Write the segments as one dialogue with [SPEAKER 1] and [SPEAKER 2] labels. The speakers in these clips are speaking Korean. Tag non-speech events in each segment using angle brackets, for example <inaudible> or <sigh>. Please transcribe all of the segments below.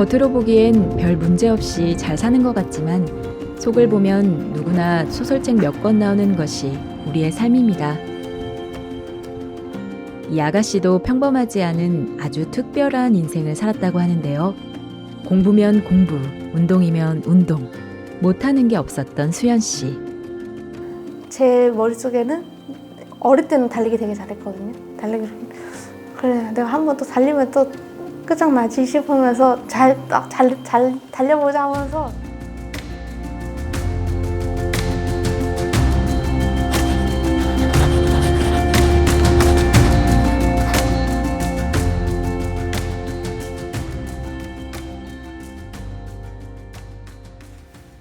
[SPEAKER 1] 겉으로 보기엔 별 문제 없이 잘 사는 것 같지만 속을 보면 누구나 소설책 몇 권 나오는 것이 우리의 삶입니다. 이 아가씨도 평범하지 않은 아주 특별한 인생을 살았다고 하는데요. 공부면 공부, 운동이면 운동. 못하는 게 없었던 수연 씨.
[SPEAKER 2] 제 머릿속에는 어릴 때는 달리기 되게 잘했거든요. 달리기를. 그래, 내가 한 번 또 달리면 또 끝장나지 싶으면서 잘, 딱 잘, 잘 달려보자 하면서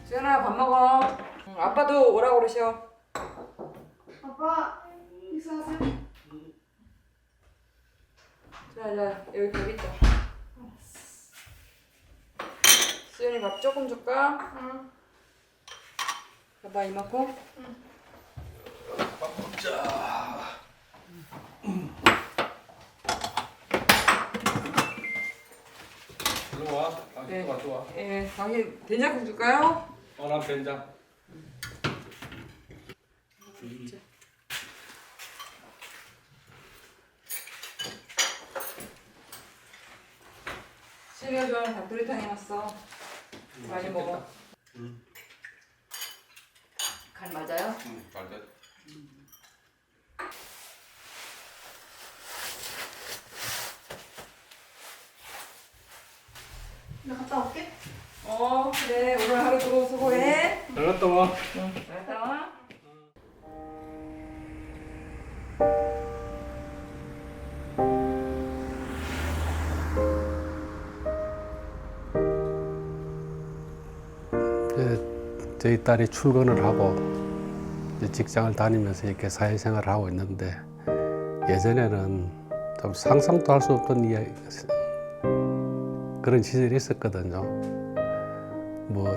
[SPEAKER 3] 수연아 밥 먹어. 응, 아빠도 오라고 그러셔.
[SPEAKER 2] 아빠, 식사하세요.
[SPEAKER 3] 자, 자 여기 밥 있다. 수연이 밥 조금 줄까?
[SPEAKER 2] 응.
[SPEAKER 3] 봐봐 이만큼.
[SPEAKER 4] 일로 와. 아,
[SPEAKER 3] 네.
[SPEAKER 4] 또 와, 또 와.
[SPEAKER 3] 예, 당신 된장국 줄까요?
[SPEAKER 4] 어, 난 된장.
[SPEAKER 3] 수연이가 좋아하는 닭도리탕 해놨어. 많이 먹어.
[SPEAKER 4] 응.
[SPEAKER 3] 간 맞아요?
[SPEAKER 4] 응, 잘 됐.
[SPEAKER 2] 나 갔다 올게.
[SPEAKER 3] 어, 그래 오늘 하루도 수고해.
[SPEAKER 4] 잘 갔다 와.
[SPEAKER 3] 응,
[SPEAKER 5] 딸이 출근을 하고 직장을 다니면서 이렇게 사회생활을 하고 있는데 예전에는 좀 상상도 할 수 없던 이야기 그런 시절이 있었거든요. 뭐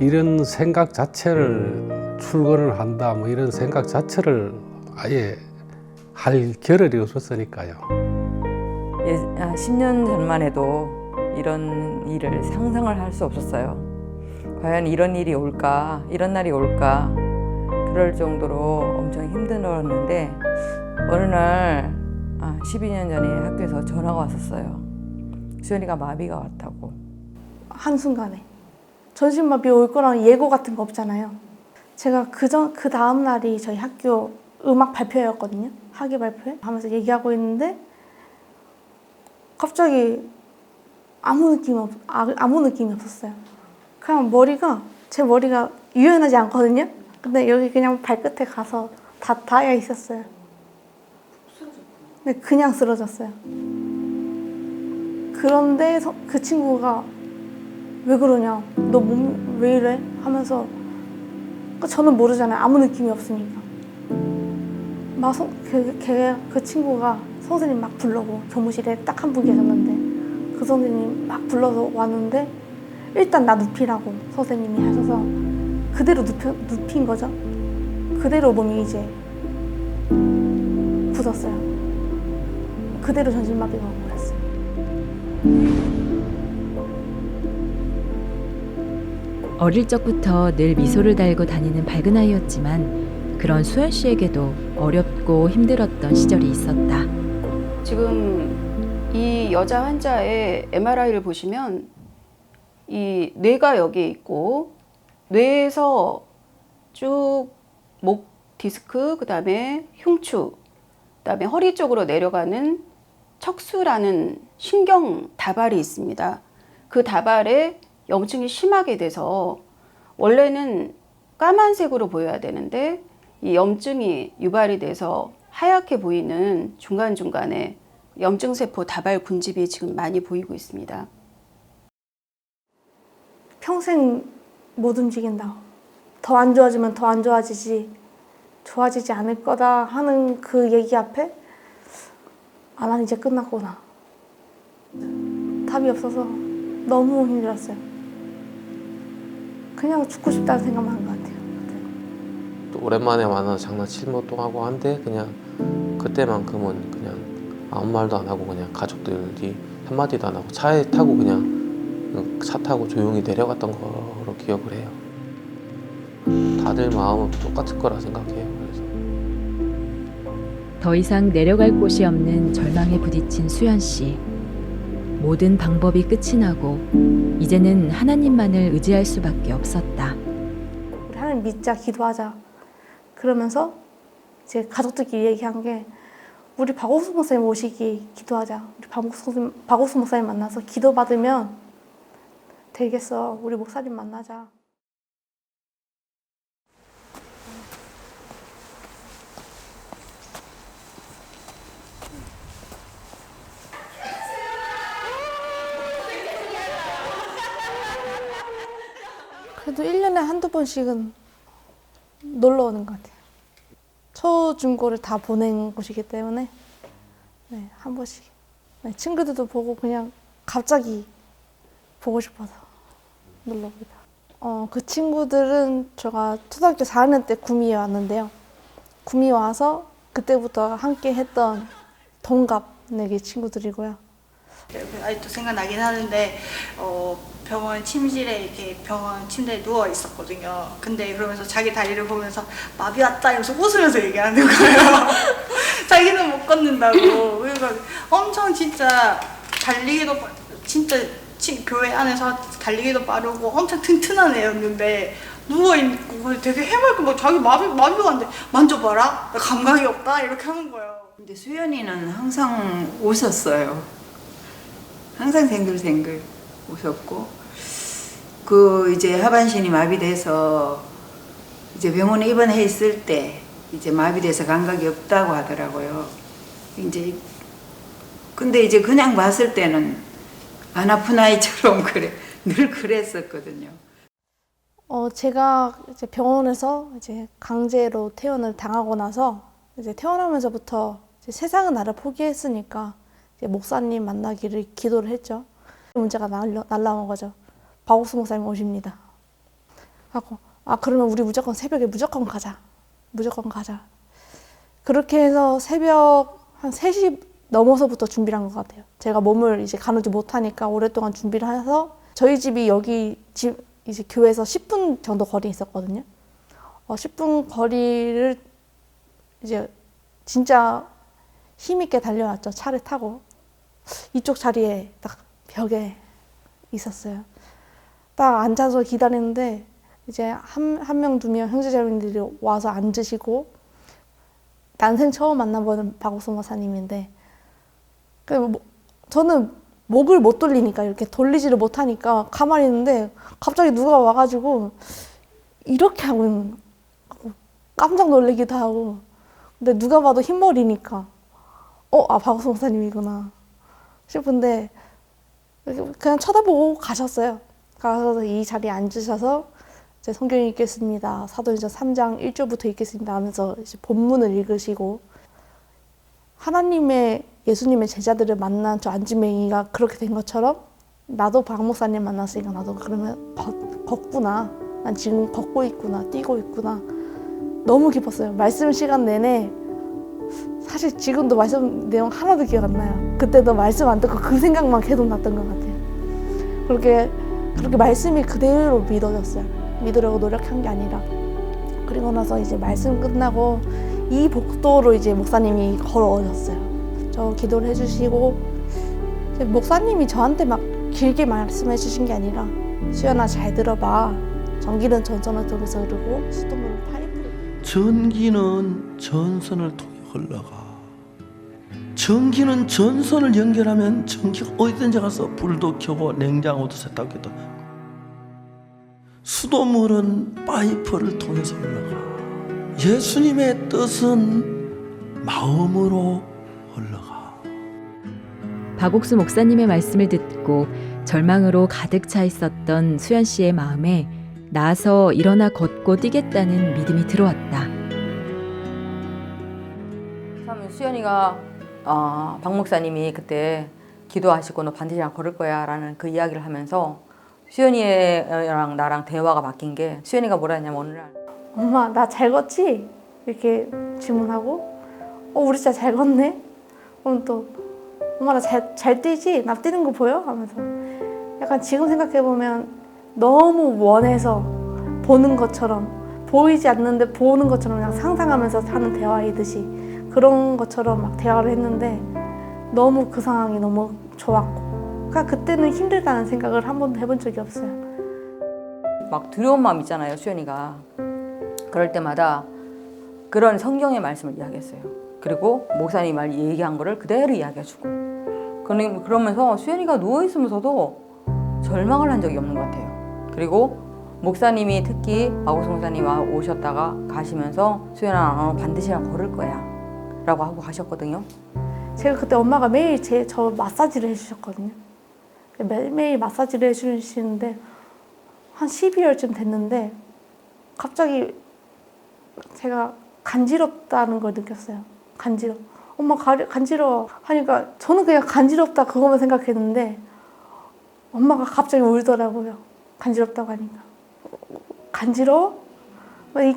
[SPEAKER 5] 이런 생각 자체를 출근을 한다 뭐 이런 생각 자체를 아예 할 겨를이 없었으니까요.
[SPEAKER 6] 예, 아, 10년 전만 해도 이런 일을 상상을 할 수 없었어요. 과연 이런 일이 올까, 이런 날이 올까, 그럴 정도로 엄청 힘들었는데, 어느 날, 아, 12년 전에 학교에서 전화가 왔었어요. 수연이가 마비가 왔다고.
[SPEAKER 2] 한순간에. 전신마비 올 거랑 예고 같은 거 없잖아요. 제가 그 전, 그 다음 날이 저희 학교 음악 발표였거든요. 학위 발표회. 하면서 얘기하고 있는데, 갑자기 아무 느낌이 없, 아, 아무 느낌이 없었어요. 그냥 머리가, 제 머리가 유연하지 않거든요. 근데 여기 그냥 발끝에 가서 다 닿아 있었어요. 네, 그냥 쓰러졌어요. 그런데 서- 그 친구가 왜 그러냐, 너 몸 왜 이래? 하면서 그 저는 모르잖아요. 아무 느낌이 없으니까. 막 서, 그, 걔, 그 친구가 선생님 막 불러고 교무실에 딱 한 분 계셨는데 그 선생님 막 불러서 왔는데 일단 나 눕히라고 선생님이 하셔서 그대로 눕혀, 눕힌 거죠. 그대로 몸이 이제 굳었어요. 그대로 전신마비가 온 거였어요.
[SPEAKER 1] 어릴 적부터 늘 미소를 달고 다니는 밝은 아이였지만 그런 수연 씨에게도 어렵고 힘들었던 시절이 있었다.
[SPEAKER 7] 지금 이 여자 환자의 MRI를 보시면 이 뇌가 여기에 있고 뇌에서 쭉 목 디스크 그다음에 흉추 그다음에 허리 쪽으로 내려가는 척수라는 신경 다발이 있습니다. 그 다발에 염증이 심하게 돼서 원래는 까만색으로 보여야 되는데 이 염증이 유발이 돼서 하얗게 보이는 중간중간에 염증세포 다발 군집이 지금 많이 보이고 있습니다.
[SPEAKER 2] 평생 못 움직인다. 더 안 좋아지면 더 안 좋아지지. 좋아지지 않을 거다 하는 그 얘기 앞에 아, 난 이제 끝났구나. 답이 없어서 너무 힘들었어요. 그냥 죽고 싶다는 생각만 한 것 같아요.
[SPEAKER 8] 또 오랜만에 만나서 장난칠 것도 하고 한데 그냥 그때만큼은 그냥 아무 말도 안 하고 그냥 가족들이 한마디도 안 하고 차에 타고 그냥 차 타고 조용히 내려갔던 거로 기억을 해요. 다들 마음은 똑같을 거라 생각해요. 그래서
[SPEAKER 1] 더 이상 내려갈 곳이 없는 절망에 부딪힌 수연 씨. 모든 방법이 끝이 나고 이제는 하나님만을 의지할 수밖에 없었다.
[SPEAKER 2] 우리 하나님 믿자 기도하자 그러면서 이제 가족들끼리 얘기한 게 우리 박옥수 목사님 오시기 기도하자 우리 박옥수, 박옥수 목사님 만나서 기도 받으면 되겠어. 우리 목사님 만나자. 그래도 1년에 한두 번씩은 놀러 오는 것 같아요. 초, 중, 고를 다 보낸 곳이기 때문에 네, 한 번씩. 네, 친구들도 보고 그냥 갑자기 보고 싶어서 놀러 옵니다. 어, 그 친구들은 제가 초등학교 4학년 때 구미에 왔는데요. 구미 와서 그때부터 함께 했던 동갑내기 친구들이고요.
[SPEAKER 9] 아직도 생각나긴 하는데 어, 병원 침실에 이렇게 병원 침대에 누워 있었거든요. 근데 그러면서 자기 다리를 보면서 마비 왔다 이러면서 웃으면서 얘기하는 거예요. <laughs> 자기는 못 걷는다고. 그러니까 엄청 진짜 달리기도 빠- 진짜 치- 교회 안에서 달리기도 빠르고 엄청 튼튼한 애였는데 누워 있고 되게 해맑고 막 자기 마비 마비가 왔는데 만져봐라 나 감각이 없다 이렇게 하는 거예요.
[SPEAKER 3] 근데 수연이는 항상 웃었어요. 항상 생글생글 웃었고 그 이제 하반신이 마비돼서 이제 병원에 입원해 있을 때 이제 마비돼서 감각이 없다고 하더라고요. 이제 근데 이제 그냥 봤을 때는 안 아픈 아이처럼 그래 늘 그랬었거든요.
[SPEAKER 2] 어, 제가 이제 병원에서 이제 강제로 퇴원을 당하고 나서 이제 퇴원하면서부터 이제 세상은 나를 포기했으니까 이제 목사님 만나기를 기도를 했죠. 문제가 날라, 날라온 거죠. 박옥수 목사님 오십니다. 하고 아 그러면 우리 무조건 새벽에 무조건 가자. 무조건 가자. 그렇게 해서 새벽 한 3시 넘어서부터 준비를 한 것 같아요. 제가 몸을 이제 가누지 못하니까 오랫동안 준비를 해서 저희 집이 여기 집 이제 교회에서 10분 정도 거리에 있었거든요. 어, 10분 거리를 이제 진짜 힘있게 달려왔죠. 차를 타고. 이쪽 자리에 딱 벽에 있었어요. 딱 앉아서 기다리는데 이제 한, 한 명, 두 명 형제자매들이 와서 앉으시고 난생 처음 만나보는 박옥수 목사님인데 그 뭐- 저는 목을 못 돌리니까 이렇게 돌리지를 못하니까 가만히 있는데 갑자기 누가 와가지고 이렇게 하고 있는 거. 깜짝 놀라기도 하고 근데 누가 봐도 흰머리니까 어, 아 박옥수 목사님이구나 싶은데 그냥 쳐다보고 가셨어요. 가서 이 자리에 앉으셔서 이제 성경 읽겠습니다. 사도행전 3장 1절부터 읽겠습니다 하면서 본문을 읽으시고 하나님의 예수님의 제자들을 만난 저 안지맹이가 그렇게 된 것처럼 나도 박 목사님 만났으니까 나도 그러면 걷, 걷구나. 난 지금 걷고 있구나. 뛰고 있구나. 너무 기뻤어요. 말씀 시간 내내 사실 지금도 말씀 내용 하나도 기억 안 나요. 그때도 말씀 안 듣고 그 생각만 계속 났던 것 같아요. 그렇게 그렇게 말씀이 그대로 믿어졌어요. 믿으려고 노력한 게 아니라. 그리고 나서 이제 말씀 끝나고 이 복도로 이제 목사님이 걸어오셨어요. 저 기도를 해주시고 목사님이 저한테 막 길게 말씀해 주신 게 아니라 수연아 잘 들어봐. 전기는 전선을 통해서 흐르고 수돗물은 파이프로.
[SPEAKER 10] 전기는 전선을 통해 흘러가. 전기는 전선을 연결하면 전기가 어디든지 가서 불도 켜고 냉장고도 세탁기도. 수돗물은 파이프를 통해서 흘러가. 예수님의 뜻은 마음으로 흘러가.
[SPEAKER 1] 박옥수 목사님의 말씀을 듣고 절망으로 가득 차 있었던 수연 씨의 마음에 나서 일어나 걷고 뛰겠다는 믿음이 들어왔다.
[SPEAKER 6] 참 수연이가 어, 박 목사님이 그때 기도하시고 너 반드시 안 걸을 거야라는 그 이야기를 하면서 수연이랑 나랑 대화가 바뀐 게 수연이가 뭐라 했냐면 어느 날
[SPEAKER 2] 엄마 나 잘 걷지? 이렇게 질문하고 어 우리 진짜 잘 걷네? 그럼 또 엄마 나 잘 잘 뛰지? 나 뛰는 거 보여? 하면서 약간 지금 생각해 보면 너무 원해서 보는 것처럼 보이지 않는데 보는 것처럼 그냥 상상하면서 하는 대화이듯이 그런 것처럼 막 대화를 했는데 너무 그 상황이 너무 좋았고 그러니까 그때는 힘들다는 생각을 한 번도 해본 적이 없어요.
[SPEAKER 6] 막 두려운 마음 있잖아요, 수연이가. 그럴 때마다 그런 성경의 말씀을 이야기했어요. 그리고 목사님이 말 얘기한 거를 그대로 이야기해주고. 그러- 그러면서 수연이가 누워있으면서도 절망을 한 적이 없는 것 같아요. 그리고 목사님이 특히 마고스 목사님 와 오셨다가 가시면서 수연아, 너 반드시 걸을 거야. 라고 하고 가셨거든요.
[SPEAKER 2] 제가 그때 엄마가 매일 제 저 마사지를 해주셨거든요. 매일매일 마사지를 해주시는데 한 12월쯤 됐는데 갑자기 제가 간지럽다는 걸 느꼈어요. 간지러. 엄마 가, 간지러워 하니까 저는 그냥 간지럽다 그것만 생각했는데 엄마가 갑자기 울더라고요. 간지럽다고 하니까. 간지러워?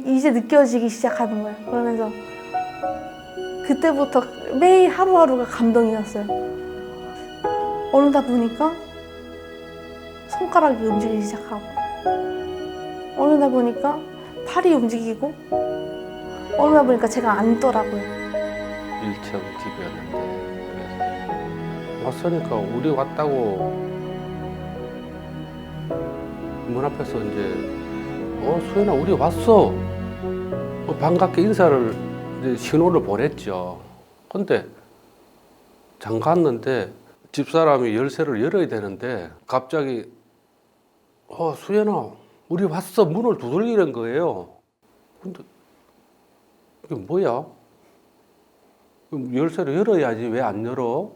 [SPEAKER 2] 이제 느껴지기 시작하는 거예요. 그러면서 그때부터 매일 하루하루가 감동이었어요. 어느다 보니까 손가락이 움직이기 시작하고, 어느다 보니까 팔이 움직이고, 어느다 보니까 제가 앉더라고요.
[SPEAKER 5] 1층 집이었는데 왔으니까 우리 왔다고 문 앞에서 이제 어 수연아 우리 왔어. 어, 반갑게 인사를 신호를 보냈죠. 근데 잠갔는데 집사람이 열쇠를 열어야 되는데 갑자기 어 수연아 우리 왔어. 문을 두들기는 거예요. 근데 이게 뭐야 그럼 열쇠를 열어야지 왜 안 열어?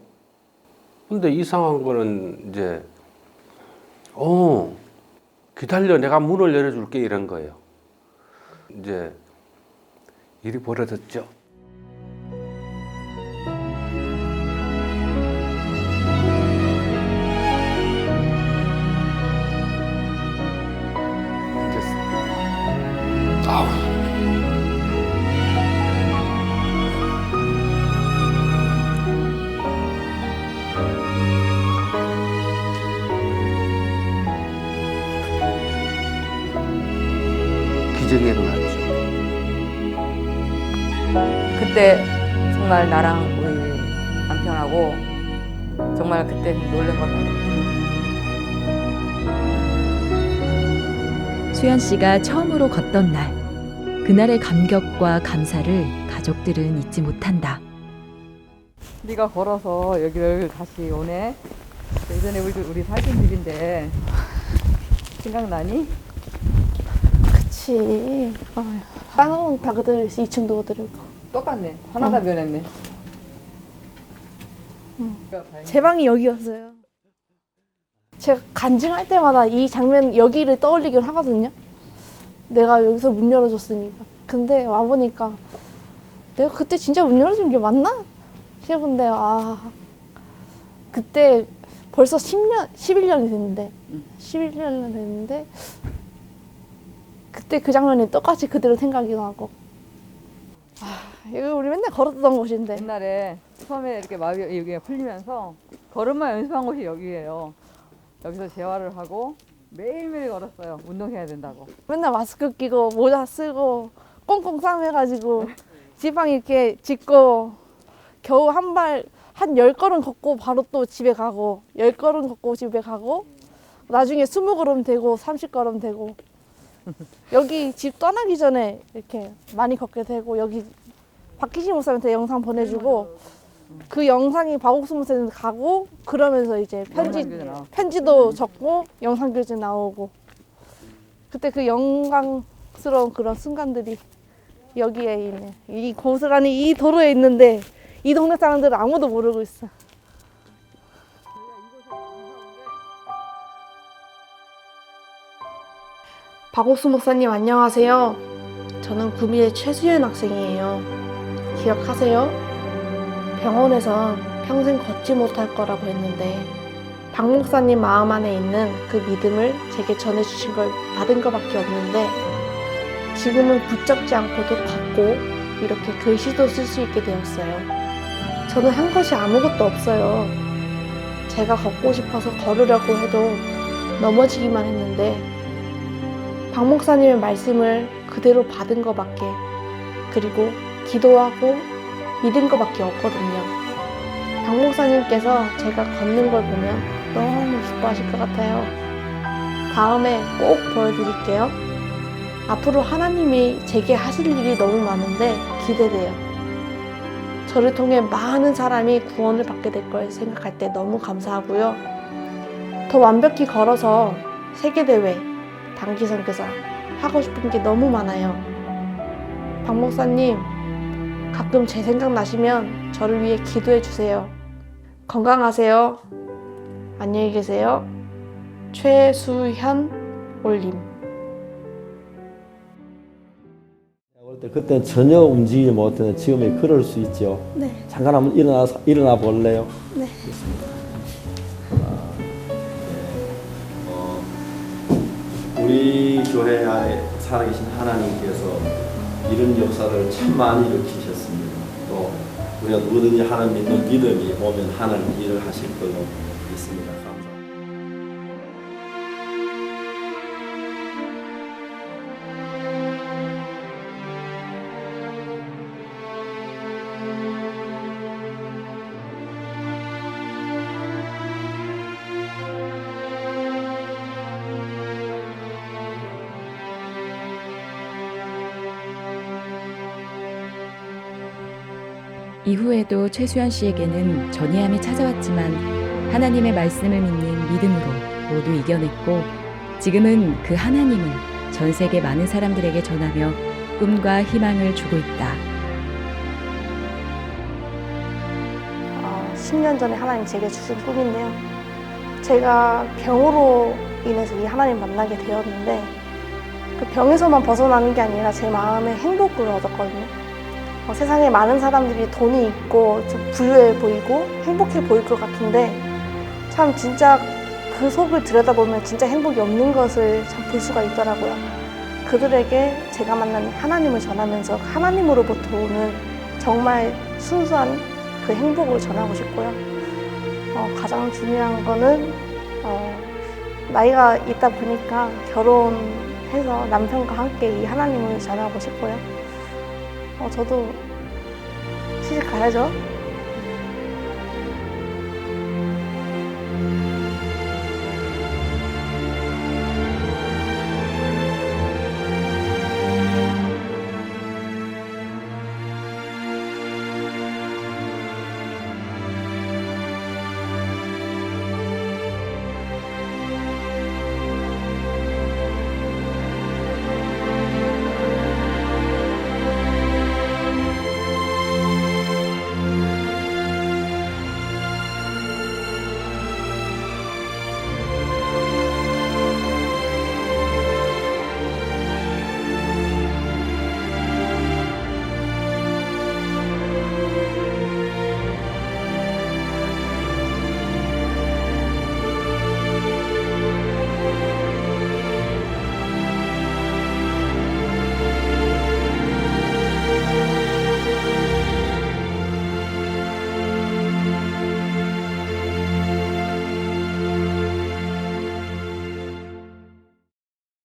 [SPEAKER 5] 근데 이상한 거는 이제 어 기다려 내가 문을 열어줄게 이런 거예요. 이제 일이 벌어졌죠. 아우
[SPEAKER 6] 정말 나랑 우리 남편하고 정말 그때 놀란 것 같아요.
[SPEAKER 1] 수연 씨가 처음으로 걷던 날, 그날의 감격과 감사를 가족들은 잊지 못한다.
[SPEAKER 6] 네가 걸어서 여기를 다시 오네. 예전에 우리 우리 살던 집인데 생각나니?
[SPEAKER 2] 그치. 땅은 다 그대로 2층도 그대로.
[SPEAKER 6] 똑같네. 하나 다 변했네.
[SPEAKER 2] 제 방이 여기였어요. 제가 간증할 때마다 이 장면 여기를 떠올리긴 하거든요. 내가 여기서 문 열어줬으니까. 근데 와보니까 내가 그때 진짜 문 열어준 게 맞나? 싶은데 아 그때 벌써 10년, 11년이 됐는데 11년이 됐는데 그때 그 장면이 똑같이 그대로 생각이 나고 아 이거 우리 맨날 걸었던 곳인데
[SPEAKER 6] 옛날에 처음에 이렇게 마음이 여기가 풀리면서 걸음마 연습한 곳이 여기예요. 여기서 재활을 하고 매일매일 걸었어요. 운동해야 된다고.
[SPEAKER 2] 맨날 마스크 끼고 모자 쓰고 꽁꽁 싸매가지고 <laughs> 지방 이렇게 짚고 겨우 한 발 한 열 걸음 걷고 바로 또 집에 가고 열 걸음 걷고 집에 가고 나중에 스무 걸음 되고 삼십 걸음 되고 <laughs> 여기 집 떠나기 전에 이렇게 많이 걷게 되고 여기 박희신 목사님한테 영상 보내주고 그 영상이 박옥수 목사님한테 가고 그러면서 이제 편지
[SPEAKER 6] 영상 교재 나와.
[SPEAKER 2] 편지도 적고 영상 교재 나오고 그때 그 영광스러운 그런 순간들이 여기에 있네. 이 고스란히 이 도로에 있는데 이 동네 사람들은 아무도 모르고 있어. 박옥수 목사님 안녕하세요. 저는 구미의 최수연 학생이에요. 기억하세요? 병원에서 평생 걷지 못할 거라고 했는데 박 목사님 마음 안에 있는 그 믿음을 제게 전해주신 걸 받은 것밖에 없는데 지금은 붙잡지 않고도 걷고 이렇게 글씨도 쓸 수 있게 되었어요. 저는 한 것이 아무것도 없어요. 제가 걷고 싶어서 걸으려고 해도 넘어지기만 했는데 박 목사님의 말씀을 그대로 받은 것밖에 그리고 기도하고 믿은 것밖에 없거든요. 박 목사님께서 제가 걷는 걸 보면 너무 기뻐하실 것 같아요. 다음에 꼭 보여드릴게요. 앞으로 하나님이 제게 하실 일이 너무 많은데 기대돼요. 저를 통해 많은 사람이 구원을 받게 될 걸 생각할 때 너무 감사하고요. 더 완벽히 걸어서 세계대회, 단기 선교사 하고 싶은 게 너무 많아요. 박 목사님, 가끔 제 생각 나시면 저를 위해 기도해 주세요. 건강하세요. 안녕히 계세요. 최수현 올림.
[SPEAKER 11] 어릴 때 그때는 전혀 움직이지 못했는데 지금이 그럴 수 있죠.
[SPEAKER 2] 네.
[SPEAKER 11] 잠깐 한번 일어나서 일어나 볼래요?
[SPEAKER 2] 네.
[SPEAKER 11] 어, 우리 교회 안에 살아계신 하나님께서 이런 역사를 참 많이. 또 우리가 누구든지 하나님 믿는 믿음이 오면 하나님 일을 하실 걸로 믿습니다.
[SPEAKER 1] 이후에도 최수연 씨에게는 전이함이 찾아왔지만 하나님의 말씀을 믿는 믿음으로 모두 이겨냈고 지금은 그 하나님을 전 세계 많은 사람들에게 전하며 꿈과 희망을 주고 있다.
[SPEAKER 2] 어, 10년 전에 하나님 제게 주신 꿈인데요. 제가 병으로 인해서 이 하나님 만나게 되었는데 그 병에서만 벗어나는 게 아니라 제 마음에 행복을 얻었거든요. 어, 세상에 많은 사람들이 돈이 있고 좀 부유해 보이고 행복해 보일 것 같은데 참 진짜 그 속을 들여다보면 진짜 행복이 없는 것을 참 볼 수가 있더라고요. 그들에게 제가 만난 하나님을 전하면서 하나님으로부터 오는 정말 순수한 그 행복을 전하고 싶고요. 어, 가장 중요한 거는 어, 나이가 있다 보니까 결혼해서 남편과 함께 이 하나님을 전하고 싶고요. 어, 저도 시집 가야죠.